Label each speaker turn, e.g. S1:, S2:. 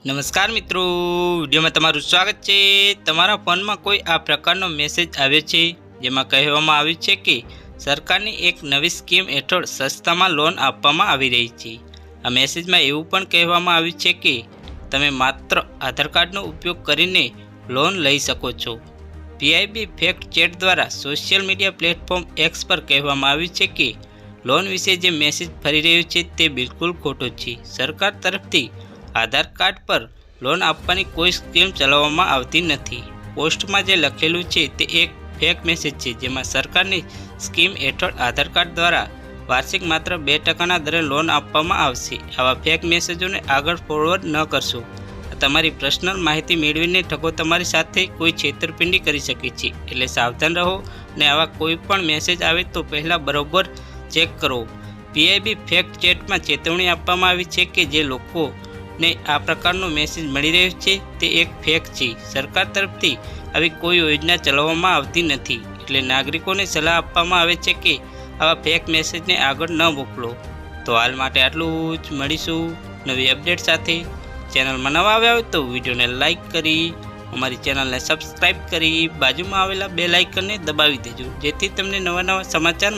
S1: નમસ્કાર મિત્રો, વિડીયોમાં તમારું સ્વાગત છે. તમારા ફોનમાં કોઈ આ પ્રકારનો મેસેજ આવ્યો છે? જેમાં કહેવામાં આવ્યું છે કે, સરકારની એક નવી સ્કીમ હેઠળ સસ્તામાં લોન આપવામાં આવી રહી છે. આ મેસેજમાં એવું પણ કહેવામાં આવ્યું છે કે, તમે માત્ર આધાર કાર્ડનો ઉપયોગ કરીને લોન લઈ શકો છો. પીઆઈબી ફેક્ટ ચેટ દ્વારા સોશિયલ મીડિયા પ્લેટફોર્મ એક્સ પર કહેવામાં આવ્યું છે કે, લોન વિશે જે મેસેજ ફરી રહ્યો છે તે બિલકુલ ખોટો છે. સરકાર તરફથી આધાર કાર્ડ પર લોન આપવાની કોઈ સ્કીમ ચલાવવામાં આવતી નથી. પોસ્ટમાં જે લખેલું છે તે એક ફેક મેસેજ છે, જેમાં સરકારની સ્કીમ હેઠળ આધાર કાર્ડ દ્વારા વાર્ષિક માત્ર બે ટકાના દરે લોન આપવામાં આવશે. આવા ફેક મેસેજોને આગળ ફોરવર્ડ ન કરશો. તમારી પર્સનલ માહિતી મેળવીને ઠગો તમારી સાથે કોઈ છેતરપિંડી કરી શકે છે. એટલે સાવધાન રહો અને આવા કોઈ પણ મેસેજ આવે તો પહેલાં બરોબર ચેક કરો. પીઆઈબી ફેક્ટ ચેટમાં ચેતવણી આપવામાં આવી છે કે જે લોકો ને આ પ્રકારનો મેસેજ મળી રહ્યો છે, તે એક ફેક છે. સરકાર તરફથી આવી કોઈ યોજના ચલાવવામાં આવતી નથી. એટલે નાગરિકોને સલાહ આપવામાં આવે છે કે આવા ફેક મેસેજને આગળ ન મોકલો. તો હાલ માટે આટલું જ. મળીશું નવી અપડેટ સાથે. ચેનલમાં નવા આવ્યા હોય તો વિડીયોને લાઇક કરી, અમારી ચેનલને સબસ્ક્રાઈબ કરી, બાજુમાં આવેલા બે લાઇકનને દબાવી દેજો. જેથી તમને નવા નવા સમાચાર